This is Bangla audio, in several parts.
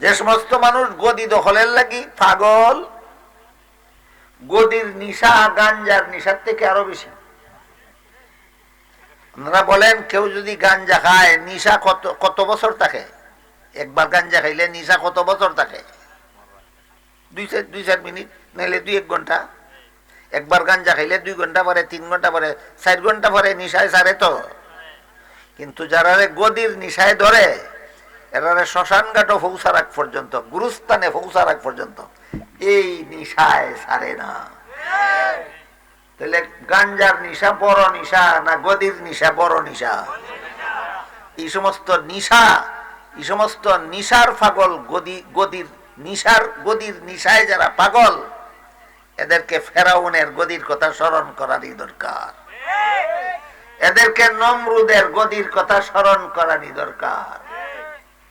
যে সমস্ত মানুষ গদি দখলের লাগি, পাগল। গদির নিশা, গাঞ্জার নিশার থেকে আরও বেশি। আপনারা বলেন, কেউ যদি গাঞ্জা খায়, নিশা কত কত বছর থাকে? একবার গাঞ্জা খাইলে নিশা কত বছর থাকে? দুই চার দুই চার মিনিট, নাইলে দুই এক ঘণ্টা। একবার গাঞ্জা খাইলে দুই ঘণ্টা পরে, তিন ঘণ্টা পরে, চার ঘণ্টা পরে নিশায় সারে তো। কিন্তু যারা গদির নিশায় ধরে এরারে শ্মশান ঘাটও ফৌসা রাখ পর্যন্ত, গুরুস্থানে ফৌসা রাখ পর্যন্ত। এই নিশায় সারে না। তাহলে গাঞ্জার নিশা, বড় নিশা না গদির নিশা, বড় নিশা? এই সমস্ত নিশা, এই সমস্ত নিশার পাগল গদি, গদির নিশার, গদির নিশায় যারা পাগল, এদেরকে ফেরাউনের গদির কথা স্মরণ করারই দরকার। এদেরকে নমরুদের গদির কথা স্মরণ করারই দরকার।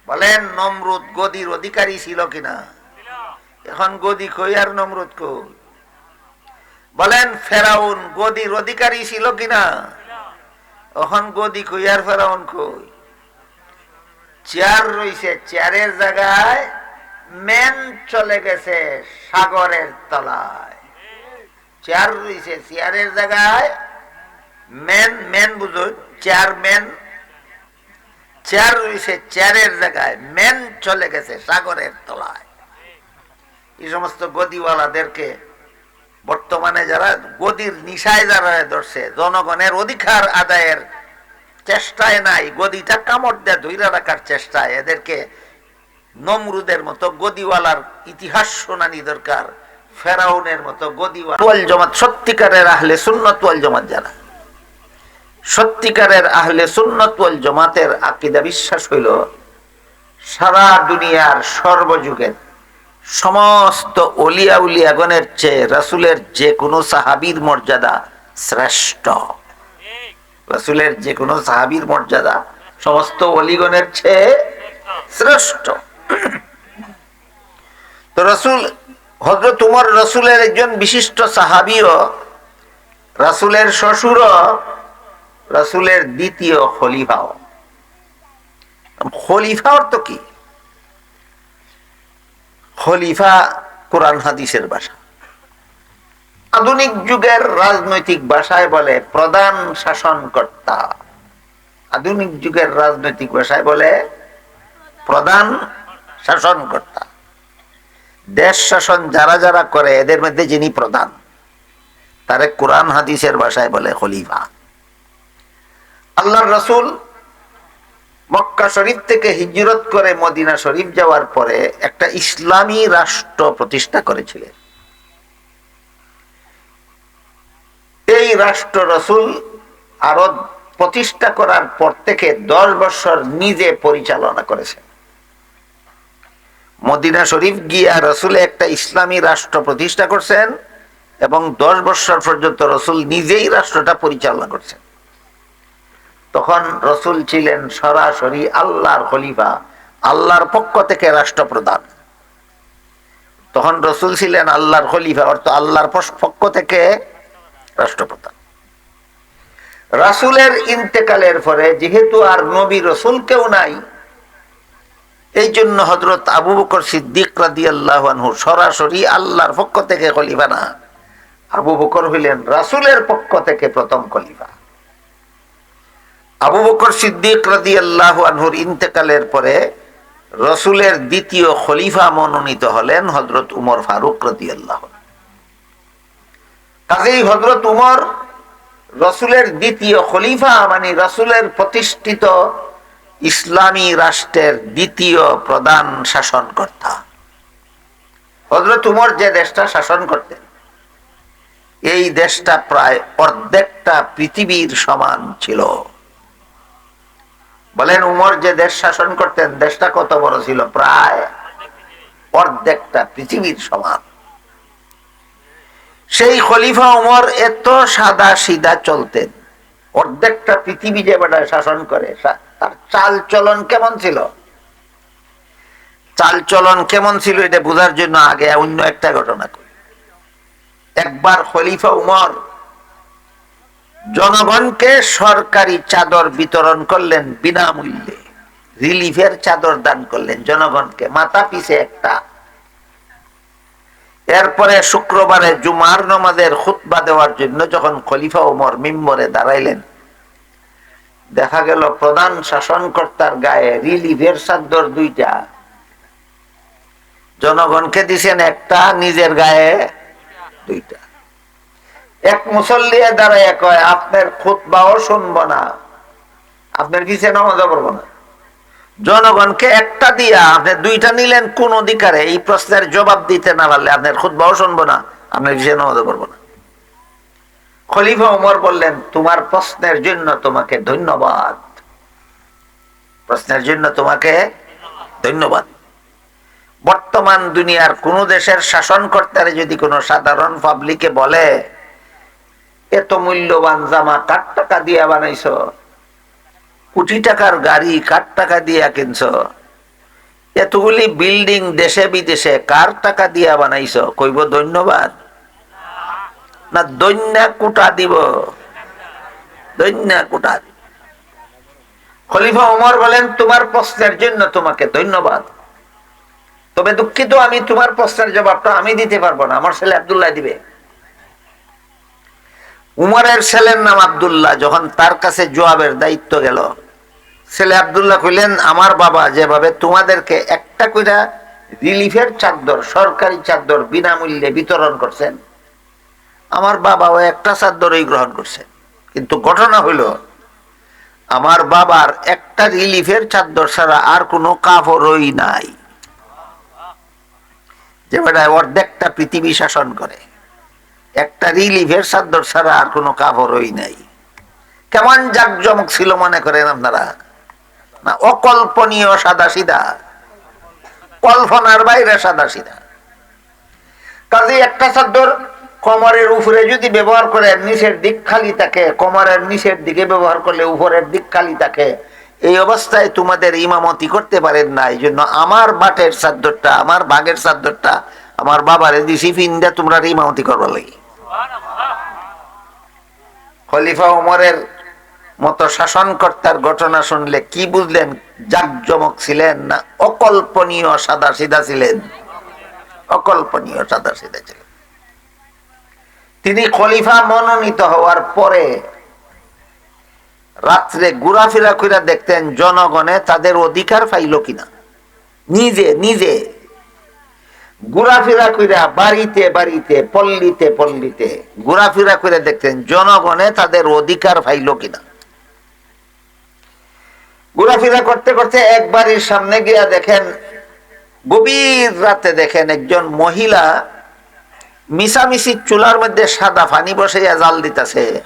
বলেন নমরুদ গদির অধিকারী ছিল কিনা? এখন গদি কই আর নমরুদ কই? বলেন ফেরাউন গদির অধিকারী ছিল কিনা? এখন গদি কই আর ফেরাউন কই? চেয়ার রইছে, চেয়ারের জায়গায় মেন চলে গেছে সাগরের তলায়। চেয়ার রইছে, চেয়ারের জায়গায় মেন মেন বুঝো চেয়ারম্যান চেয়ার রয়েছে, চেয়ারের জায়গায় মেন চলে গেছে সাগরের তলায়। এই সমস্ত গদিওয়ালাদেরকে বর্তমানে যারা গদির নিশায় যারা ধরছে, জনগণের অধিকার আদায়ের চেষ্টায় নাই, গদিটা কামড় দেয় ধৈরা রাখার চেষ্টায়, এদেরকে নমরুদের মতো গদিওয়ালার ইতিহাস শোনানি দরকার, ফেরাউনের মতো গদিওয়াল। জমাত, সত্যিকারের আহলে সুন্নত জমাত যারা। সত্যিকারের আহলে সুন্নত জমাতের আকিদা বিশ্বাস হইল, সারা দুনিয়ার সর্বযুগের সমস্ত অলিয়া উলিয়াগণের চেয়ে রাসুলের যে কোনো সাহাবীর মর্যাদা শ্রেষ্ঠ। রাসুলের যে কোনো সাহাবীর মর্যাদা সমস্ত অলিগণের চেয়ে শ্রেষ্ঠ। তো রসুল হজরত উমর রসুলের একজন বিশিষ্ট সাহাবিও, রাসুলের শ্বশুরও রাসুলের দ্বিতীয় খলিফাও। খলিফা অর্থ কি? খলিফা কোরআন হাদিসের ভাষা। আধুনিক যুগের রাজনৈতিক ভাষায় বলে প্রধান শাসনকর্তা। আধুনিক যুগের রাজনৈতিক ভাষায় বলে প্রধান শাসনকর্তা। দেশ শাসন যারা যারা করে, এদের মধ্যে যিনি প্রধান, তারে কোরআন হাদিসের ভাষায় বলে খলিফা। আল্লাহর রসুল মক্কা শরীফ থেকে হিজরত করে মদিনা শরীফ যাওয়ার পরে একটা ইসলামী রাষ্ট্র প্রতিষ্ঠা করেছিলেন। এই রাষ্ট্র রসুল আরও প্রতিষ্ঠা করার পর থেকে দশ বছর নিজে পরিচালনা করেছেন। মদিনা শরীফ গিয়া রসুলে একটা ইসলামী রাষ্ট্র প্রতিষ্ঠা করছেন এবং দশ বছর পর্যন্ত রসুল নিজেই রাষ্ট্রটা পরিচালনা করছেন। তখন রসুল ছিলেন সরাসরি আল্লাহর খলিফা, আল্লাহর পক্ষ থেকে রাষ্ট্রপ্রধান। তখন রসুল ছিলেন আল্লাহর খলিফা, অর্থ আল্লাহর পক্ষ থেকে রাষ্ট্রপ্রধান। রাসুলের ইন্তেকালের পরে যেহেতু আর নবী রসুল কেউ নাই, এই জন্য হজরত আবু বকর সিদ্দিক রাদি আল্লাহ সরাসরি আল্লাহর পক্ষ থেকে খলিফা না। আবু বকর হইলেন রাসুলের পক্ষ থেকে প্রথম খলিফা। আবু বকর সিদ্দিক রাদি আল্লাহ আনহুর ইন্তেকালের পরে রসুলের দ্বিতীয় খলিফা মনোনীত হলেন হজরত উমর ফারুক রাদি আল্লাহ কাজেই হজরত উমর রসুলের দ্বিতীয় খলিফা মানে রসুলের প্রতিষ্ঠিত ইসলামী রাষ্ট্রের দ্বিতীয় প্রধান শাসনকর্তা। হজরত উমর যে দেশটা শাসন করতেন, এই দেশটা প্রায় অর্ধেকটা পৃথিবীর সমান ছিল। বলেন, উমর যে দেশ শাসন করতেন, দেশটা কত বড় ছিল? প্রায় অর্ধেকটা পৃথিবীর সমান। সেই খলিফা উমর এত সাদা সিদা চলতেন। অর্ধেকটা পৃথিবী যে বেটা শাসন করে তার চাল চলন কেমন ছিল? চাল চলন কেমন ছিল এটা বোঝার জন্য আগে অন্য একটা ঘটনা করি। একবার খলিফা উমর জনগণকে সরকারি চাদর বিতরণ করলেন বিনামূল্যে। রিলিফের চাদর দান করলেন জনগণকে। মাথা পিছে একটা। এরপরে শুক্রবারে জুমার নমাজের খুতবা দেওয়ার জন্য যখন খলিফা ওমর মিম্বরে দাঁড়াইলেন, দেখা গেল প্রধান শাসনকর্তার গায়ে রিলিফের চাদর দুইটা। জনগণকে দিছেন একটা, নিজের গায়ে দুইটা। এক মুসল্লিয়ে দাঁড়ায় কয়, আপনার খুতবাও শুনব না। আপনার কিসে নামাজও করব না? জনগণকে একটা দিয়া আপনি দুইটা নিলেন, কোন অধিকারে? এই প্রশ্নের জবাব দিতে না পারলে আপনার খুতবাও শুনব না, আপনার কিসে নামাজও করব না? খলিফা উমর বললেন, তোমার প্রশ্নের জন্য তোমাকে ধন্যবাদ। প্রশ্নের জন্য তোমাকে ধন্যবাদ। বর্তমান দুনিয়ার কোন দেশের শাসনকর্তারে যদি কোনো সাধারণ পাবলিকে বলে এত মূল্যবান জামা কার টাকা দিয়া বানাইছ? কোটি টাকার গাড়ি কার টাকা দিয়া কিনছ? এতগুলি বিল্ডিং দেশে বিদেশে কার টাকা দিয়া বানাইছ? কইব ধন্যবাদ। না দৈন্যা কুটা দিব। দৈন্যা কুটা। খলিফা ওমর বলেন, তোমার প্রশ্নের জন্য তোমাকে ধন্যবাদ। তবে দুঃখিত আমি তোমার প্রশ্নের জবাবটা আমি দিতে পারব না। আমার ছেলে আবদুল্লাহ দিবে। উমরের ছেলের নাম আবদুল্লাহ, যখন তার কাছে জবাবের দায়িত্ব গেল, ছেলে আবদুল্লাহ কইলেন, আমার বাবা যেভাবে তোমাদেরকে একটা কইরা রিলিফের চাদর, সরকারি চাদর বিনামূল্যে বিতরণ করছেন, আমার বাবাও একটা চাদরই গ্রহণ করছেন কিন্তু ঘটনা হইল, আমার বাবার একটা রিলিফের চাদর ছাড়া আর কোনো কাপড়ই নাই। যে বেটায় অর্ধেকটা পৃথিবী শাসন করে। একটা রিলিফের চাদর ছাড়া আর কোনো কাপড়ই নাই। কেমন জাকজমক ছিল মনে করেন আপনারা? না, অকল্পনীয় সাদা সিধা কল্পনার বাইরে সাদা সিধা কাজে একটা চাদর কমরের উপরে যদি ব্যবহার করে নিচের দিক খালি থাকে, কমরের নিচের দিকে ব্যবহার করলে উপরের দিক খালি থাকে, এই অবস্থায় তোমাদের ইমামতি করতে পারেন না। এই জন্য আমার বাটের চাদরটা, আমার বাঘের চাদরটা আমার বাবারে দিছি ফিন্দা তোমরা ইমামতি করবার লাগে। খলিফা উমরের মতো শাসনকর্তার ঘটনা শুনলে কি বুঝলেন? জাকজমক ছিলেন না অকল্পনীয় সাদা সিধা ছিলেন? অকল্পনীয় সাদা সিধা ছিলেন। তিনি খলিফা মনোনীত হওয়ার পরে রাত্রে ঘোরাফেরা করে দেখতেন, জনগণে তাদের অধিকার পাইল কিনা? নিজে নিজে। ঘোরাফেরা কইরা বাড়িতে বাড়িতে, পল্লীতে পল্লীতে ঘোরাফেরা করে দেখতেন জনগণে তাদের অধিকার পাইল কিনা? ঘোরাফেরা করতে করতে এক বাড়ির সামনে গিয়া দেখেন, গভীর রাতে দেখেন একজন মহিলা মিশামিশি চুলার মধ্যে সাদা পানি বসাইয়া জাল দিতেছে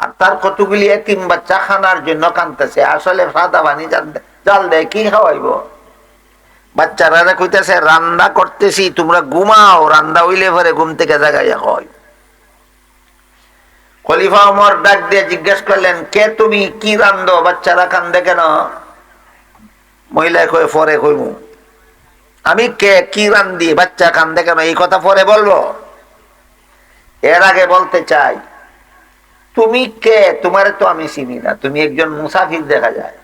আর তার কতগুলি এতিম বাচ্চা খানার জন্য কানতেছে আসলে সাদা জাল- জাল দেয়, কি খাওয়াইব? বাচ্চারা কইতেছে, রান্না করতেছি, তোমরা ঘুমাও, রান্না হইলে পরে ঘুম থেকে জাগাইয়া হয় খলিফা ওমর ডাক দিয়ে জিজ্ঞেস করলেন, কে তুমি? কি রান্ধো? বাচ্চারা কান্দে কেন? মহিলায় কয়ে, পরে কইমু। আমি কে? কি রান্ধি? বাচ্চা কান্দে কেন? এই কথা পরে বলব? এর আগে বলতে চাই, তুমি কে? তোমার তো আমি চিনি না। তুমি একজন মুসাফির দেখা যায়।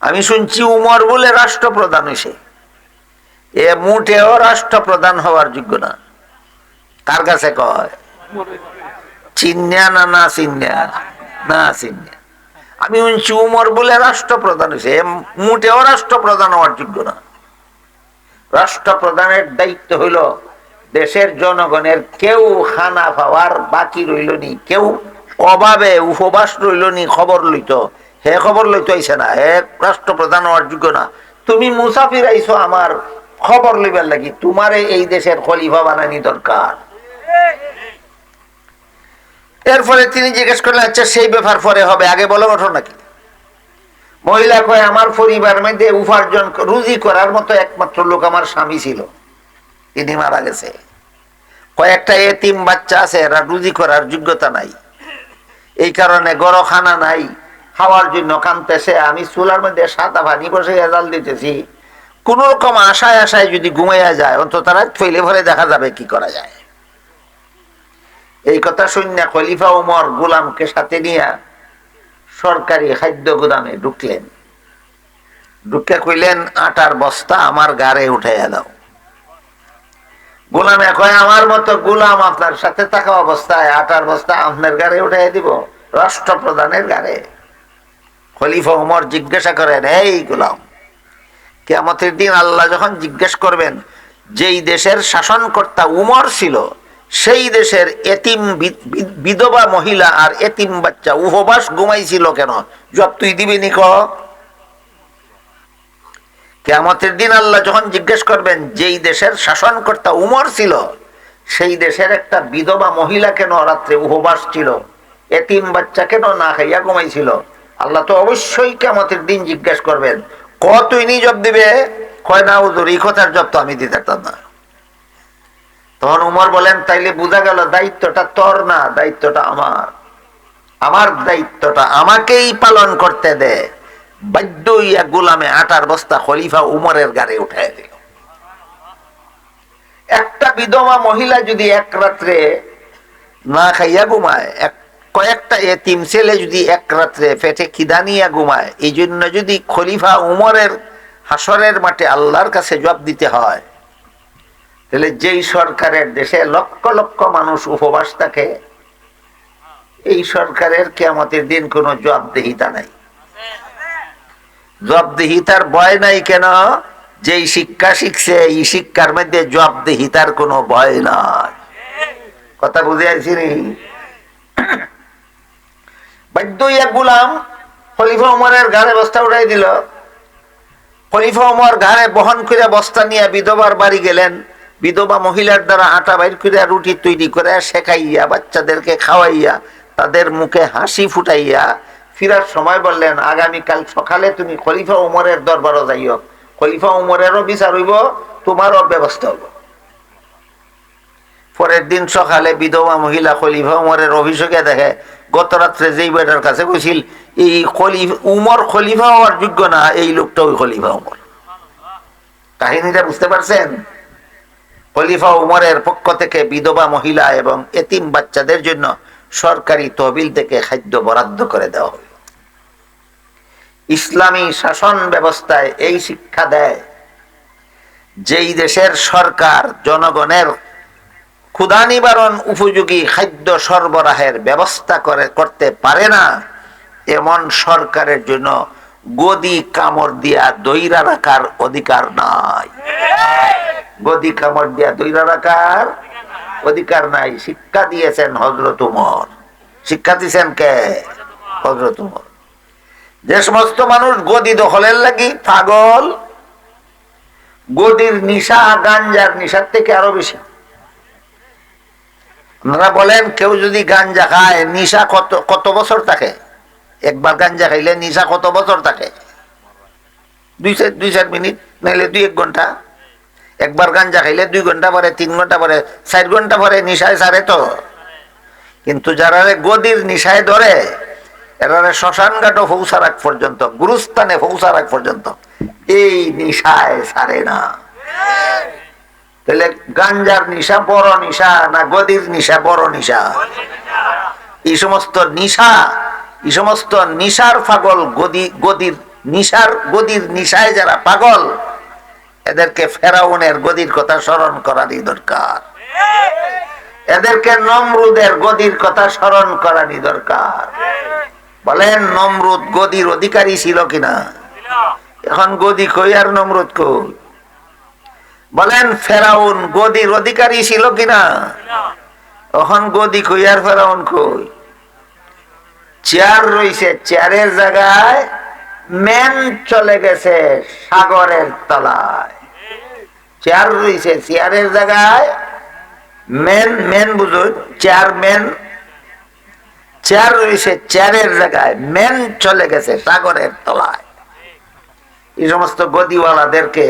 আমি শুনছি উমর বলে রাষ্ট্রপ্রধান হয়েছে এ মুঠেও রাষ্ট্রপ্রধান হওয়ার যোগ্য না। কার কাছে কয়? চিন্যা না না চিন্যা? না চিন্যা। আমি শুনছি উমর বলে রাষ্ট্রপ্রধান হয়েছে এ মুঠেও রাষ্ট্রপ্রধান হওয়ার যোগ্য না। রাষ্ট্রপ্রধানের দায়িত্ব হইল দেশের জনগণের কেউ খানা পাওয়ার বাকি রইল নি, কেউ অভাবে উপবাস রইল নি, খবর লইত। হে খবর লইতে আইছে না, হে রাষ্ট্রপ্রধান হওয়ার যোগ্য না। তুমি মুসাফির আইছো আমার খবর লইবার লাগি, তোমারে এই দেশের খলিফা বানানি দরকার। এরপরে তিনি জিজ্ঞেস করলেন আচ্ছা সেই ব্যাপার পরে হবে, আগে বলো ওঠো নাকি? মহিলা কয়, আমার পরিবার মধ্যে উপার্জন, রুজি করার মতো একমাত্র লোক আমার স্বামী ছিল। তিনি মারা গেছে। কয়েকটা এতিম বাচ্চা আছে, এরা রুজি করার যোগ্যতা নাই। এই কারণে গড় খানা নাই। খাওয়ার জন্য কানতেছে আমি চুলার মধ্যে সাদা পানি বসে জাল দিতেছি। কোন রকম আশায় আশায় যদি ঘুমাইয়া যায় অন্তত তারা ভরে দেখা যাবে কি করা যায়। এই কথা শুনে খলিফা উমর গোলামকে সাথে নিয়ে সরকারি খাদ্য গুদামে ঢুকলেন। ঢুকে কইলেন, আটার বস্তা আমার গাড়ে উঠাইয়া দাও। গোলামে কয়, আমার মতো গোলাম আপনার সাথে থাকা অবস্থায় আটার বস্তা আপনার গাড়ে উঠাইয়া দিব, রাষ্ট্রপ্রধানের গাড়ে। খলিফা উমর জিজ্ঞাসা করেন, এই গোলাম কেমতের দিন আল্লাহ যখন জিজ্ঞেস করবেন, যেই দেশের শাসনকর্তা উমর ছিল, সেই দেশের এতিম বিধবা মহিলা আর এতিম বাচ্চা উপবাস ঘুমাইছিল কেন? জব তুই দিবি নি কেমতের দিন আল্লাহ যখন জিজ্ঞেস করবেন, যেই দেশের শাসনকর্তা উমর ছিল, সেই দেশের একটা বিধবা মহিলা কেন রাত্রে উপবাস ছিল? এতিম বাচ্চা কেন না খাইয়া ঘুমাইছিল? আল্লাহ তো অবশ্যই কেমতের দিন জিজ্ঞেস করবেন ক তুই নি জব দিবে? কয়, না উদুর এই কথার জব তো আমি দিতে না। তখন উমর বলেন, তাইলে বোঝা গেল দায়িত্বটা তোর না, দায়িত্বটা আমার। আমার দায়িত্বটা আমাকেই পালন করতে দে। বাধ্য ইয়া গোলামে আটার বস্তা খলিফা উমরের গাড়ি উঠায় দিল। একটা বিধবা মহিলা যদি এক রাত্রে না খাইয়া ঘুমায়, এক কয়েকটা এতিম ছেলে যদি এক রাত্রে পেটে খিদা নিয়ে ঘুমায় এই জন্য যদি খলিফা উমরের হাসরের মাঠে আল্লাহর কাছে জবাব দিতে হয়, তাহলে যেই সরকারের দেশে লক্ষ লক্ষ মানুষ উপবাস থাকে, এই সরকারের কেমতের দিন কোনো জবাবদেহিতা নাই। জবাবদেহিতার ভয় নাই কেন? যেই শিক্ষা শিখছে, এই শিক্ষার মধ্যে জবাবদেহিতার কোনো ভয় নাই। কথা বুঝে আছি গুলাম খলিফা উমরের বস্তা দিল। খলিফা উমর বহন করে বস্তা নিয়ে বিধবার বাড়ি গেলেন। বিধবা মহিলার দ্বারা আটা বাইর করে রুটি তৈরি করে শেখাইয়া, বাচ্চাদেরকে খাওয়াইয়া, তাদের মুখে হাসি ফুটাইয়া ফিরার সময় বললেন, আগামীকাল সকালে তুমি খলিফা উমরের দরবারও যাইও। খলিফা উমরেরও বিচার হইব, তোমারও ব্যবস্থা হইব। পরের দিন সকালে বিধবা মহিলা খলিফা উমরের অভিযোগে দেখে গত রাত্রে যেই বেটার কাছে গেছিল, এই খলিফ, উমর খলিফা হওয়ার যোগ্য না, এই লোকটা ওই খলিফা উমর। কাহিনীটা বুঝতে পারছেন? খলিফা উমরের পক্ষ থেকে বিধবা মহিলা এবং এতিম বাচ্চাদের জন্য সরকারি তহবিল থেকে খাদ্য বরাদ্দ করে দেওয়া হল। ইসলামী শাসন ব্যবস্থায় এই শিক্ষা দেয়, যেই দেশের সরকার জনগণের ক্ষুধা নিবারণ উপযোগী খাদ্য সরবরাহের ব্যবস্থা করে, করতে পারে না, এমন সরকারের জন্য গদি কামড় দিয়া দইরা রাখার অধিকার নাই। গদি কামড় দিয়া দইরা রাখার অধিকার নাই। শিক্ষা দিয়েছেন হজরত উমর। শিক্ষা দিয়েছেন কে? হজরত উমর। যে সমস্ত মানুষ গদি দখলের লাগি, পাগল, গদির নিশা, গাঞ্জার নিশার থেকে আরও বেশি। আপনারা বলেন, কেউ যদি গাঞ্জা খায়, নিশা কত কত বছর থাকে? একবার গাঞ্জা খাইলে নিশা কত বছর থাকে? দুই চার দুই চার মিনিট, নাইলে দুই এক ঘণ্টা। একবার গাঞ্জা খাইলে দুই ঘণ্টা পরে, তিন ঘণ্টা পরে, চার ঘণ্টা পরে নিশায় সারে তো। কিন্তু যারা গদির নিশায় ধরে, এরা শ্মশান ঘাটও ফৌসা রাখ পর্যন্ত, গুরুস্থানে ফৌসা রাখ পর্যন্ত, এই নিশায় সারে না। তাহলে গাঞ্জার নিশা, বড় নিশা না গদির নিশা, বড় নিশা? এই সমস্ত নিশা, এই সমস্ত নিশার পাগল গদি, গদির নিশার, গদির নিশায় যারা পাগল, এদেরকে ফেরাউনের গদির কথা স্মরণ করারই দরকার। এদেরকে নমরুদের গদির কথা স্মরণ করারই দরকার। বলেন, নমরুদ গদির অধিকারী ছিল কিনা? এখন গদি কই আর নমরুদ কই? বলেন, ফেরাউন গদির অধিকারী ছিল কিনা? এখন গদি কই আর ফেরাউন কই? চেয়ার রইছে, চেয়ারের জায়গায় মেন চলে গেছে সাগরের তলায়। চেয়ার রইছে, চেয়ারের জায়গায় মেন মেন বুঝুন চেয়ারম্যান চেয়ার রয়েছে চেয়ারের জায়গায় মেন চলে গেছে সাগরের তলায়। এই সমস্ত গদিওয়ালাদেরকে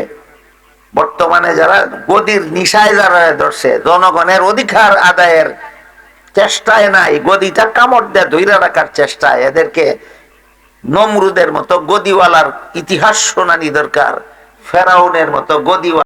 বর্তমানে যারা গদির নিশায় যারা ধরছে, জনগণের অধিকার আদায়ের চেষ্টায় নাই, গদিটা কামড় দেয় ধৈর্য রাখার চেষ্টায়। এদেরকে নমরুদের মতো গদিওয়ালার ইতিহাস শোনানি দরকার, ফেরাউনের মতো গদিওয়ালা